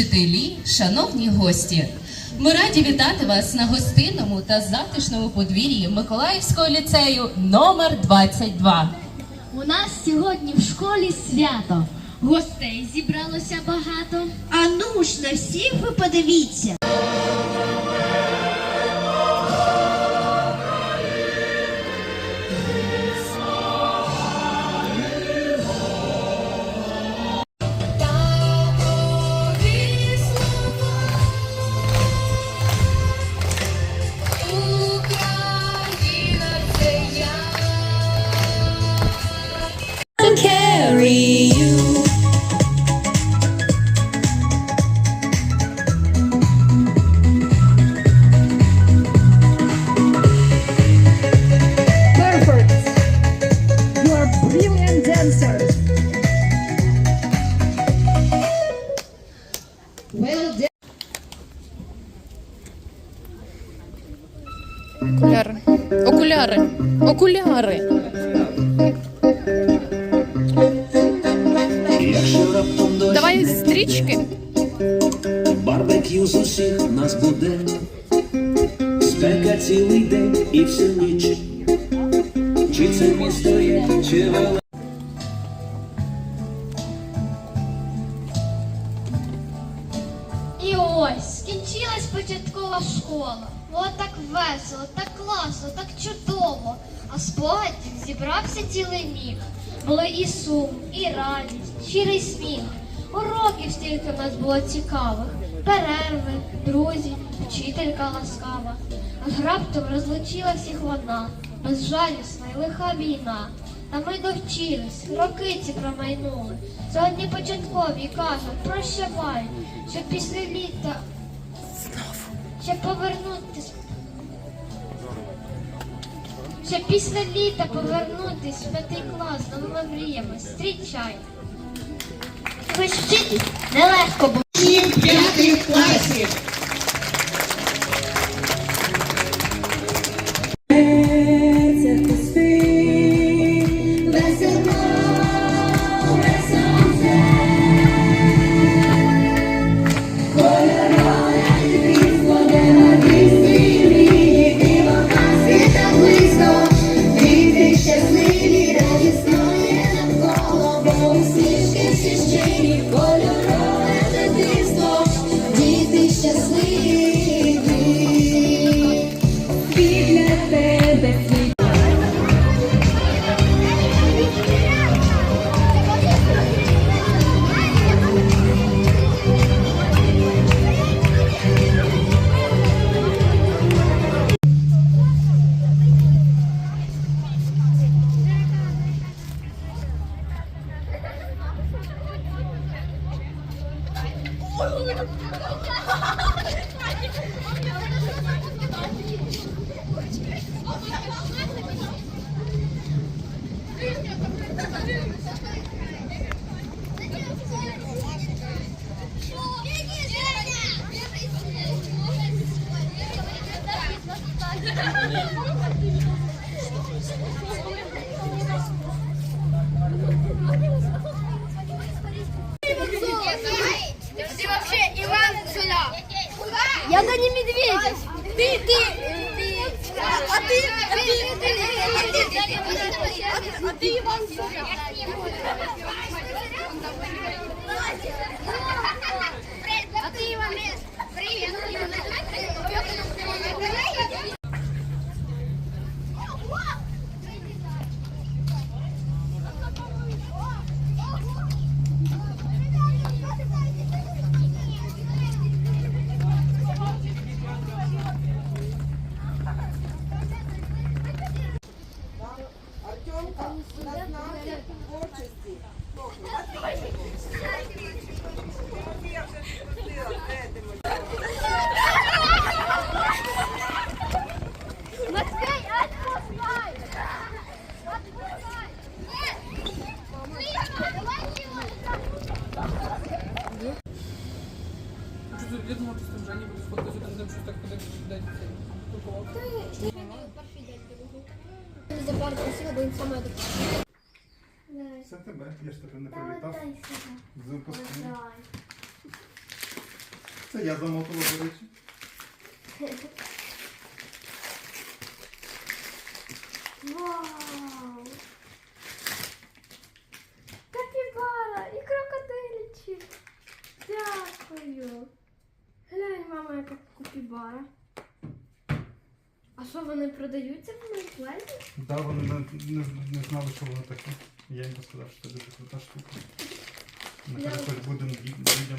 вчителі, шановні гості. Ми раді вітати вас на гостинному та затишному подвір'ї Миколаївського ліцею номер 22. У нас сьогодні в школі свято. Гостей зібралося багато. А ну ж на всіх ви подивіться. Окуляри. Окуляри. Окуляри. Давай стрічки. барбекю з усіх нас буде, спека цілий день і всю ніч. Чи це місто початкова школа. Було так весело, так класно, так чудово. А спогадів зібрався цілий міг. Були і сум, і радість, щирий сміх. Уроків стільки в нас було цікавих, перерви, друзі, вчителька ласкава. Аж раптом розлучила всіх вона, безжалісна й лиха війна. Та ми довчились, роки ці промайнули. Сьогодні початкові кажуть, прощавай, щоб після літа щоб повернутись. Щоб після літа повернутись в п'ятий клас з ми мріями. Зустрічай. Ви ж вчитель, нелегко було. Щасливі, Yeah. 弟弟。Тебе, я ж тебе не привітав. З випускним. Це я замотував, до речі. Вау! Капібара і крокодильчик. Дякую. Глянь, мама, яка капібара. Що вони продаються в Мейплезі? Да, вони не, не, не знали, що воно таке. Я їм сказав, що це дуже крута штука. Ми Я- хоч будемо ді- людям.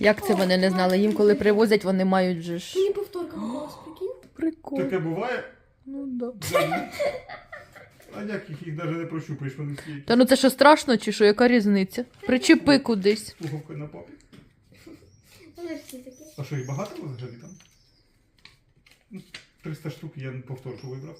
Як це вони не знали? Їм коли привозять, вони мають же ж. Мені повторка попалась, прикинь? Прикол. Таке буває? Ну да. А як їх, їх навіть не прощупаєш, вони всі Та ну це що страшно, чи що, яка різниця? Причепи кудись. пуговкою на попі. Вони всі такі. А що, їх багато взагалі там? Ну, 300 штук я повторку вибрав.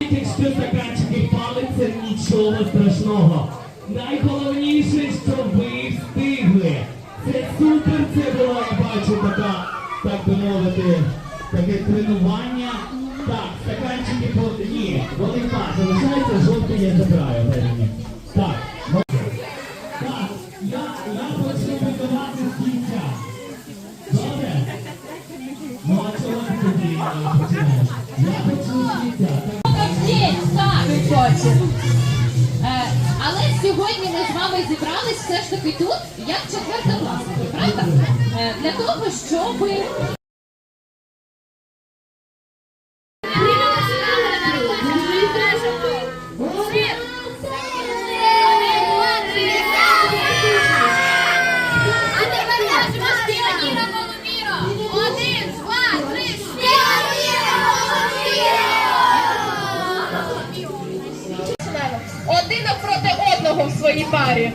Якщо стаканчики палиться, нічого страшного. Найголовніше, що ви встигли. Це супер, це була, я бачу, така, так би мовити, таке тренування. Так, стаканчики по... Ні, вони так, залишаються, жовтий я забираю, дай Так, Е, але сьогодні ми з вами зібрались все ж таки тут, як четверта четвертокласники, правда? Е, для того, щоб парі.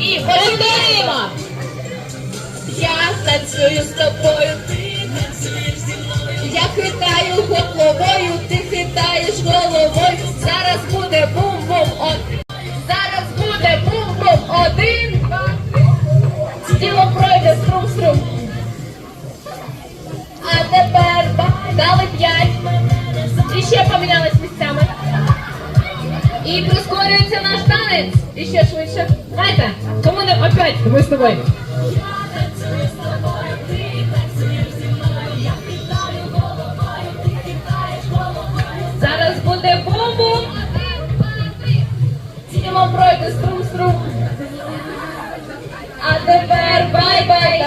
І повторюємо. Я танцюю з тобою, ти танцюєш зі мною. Я хитаю головою, ти хитаєш головою. Зараз буде бум-бум один. Зараз буде бум-бум один, тілом пройде струм-струм. А тепер дали п'ять. Ще помінялись місцями. І прискорюється наш танець. І ще швидше. Знаєте, кому не опять ми з тобою. Зараз буде бум-бум. Тілом пройде струм-струм. А тепер бай-бай,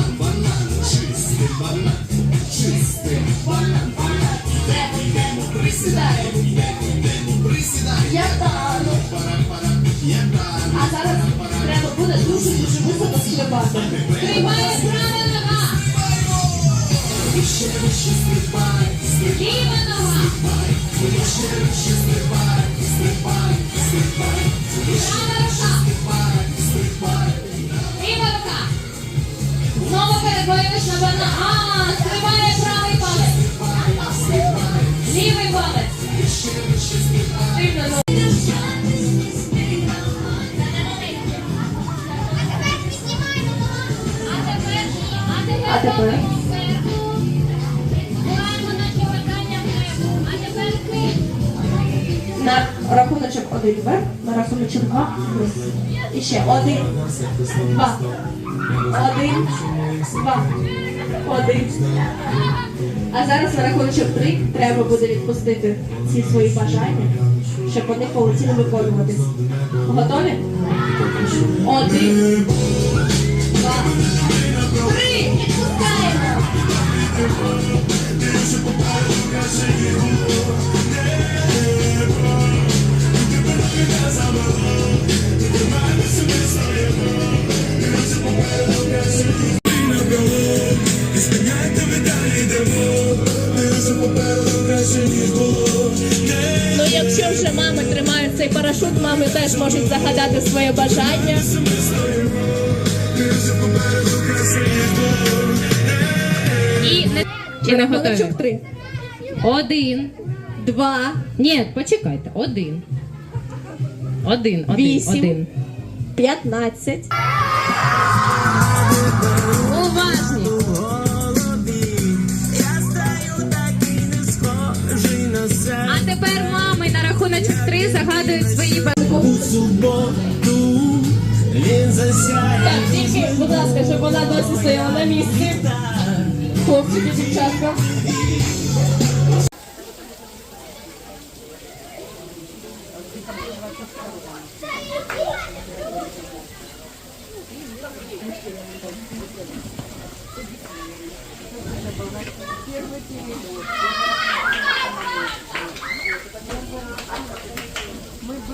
Стрибає права нога. Ліва нога. Ну. А тепер. На рахуночок один вверх, на рахуночок два. І ще один, два, один, два, один. А зараз на рахуночок три треба буде відпустити всі свої бажання, щоб вони полетіли виконуватись. Готові? Один, два, три. Відпускаємо. Вже мами тримають цей парашут, мами теж можуть загадати своє бажання. І не, чи не готові? Три. Один. Два. Ні, почекайте. Один. Один, один, Вісім. один. П'ятнадцять. Уважні. А тепер Автори загадують свої банку. Так, тільки, будь ласка, щоб вона досі стояла на місці. Хлопчики, дівчатка. Первый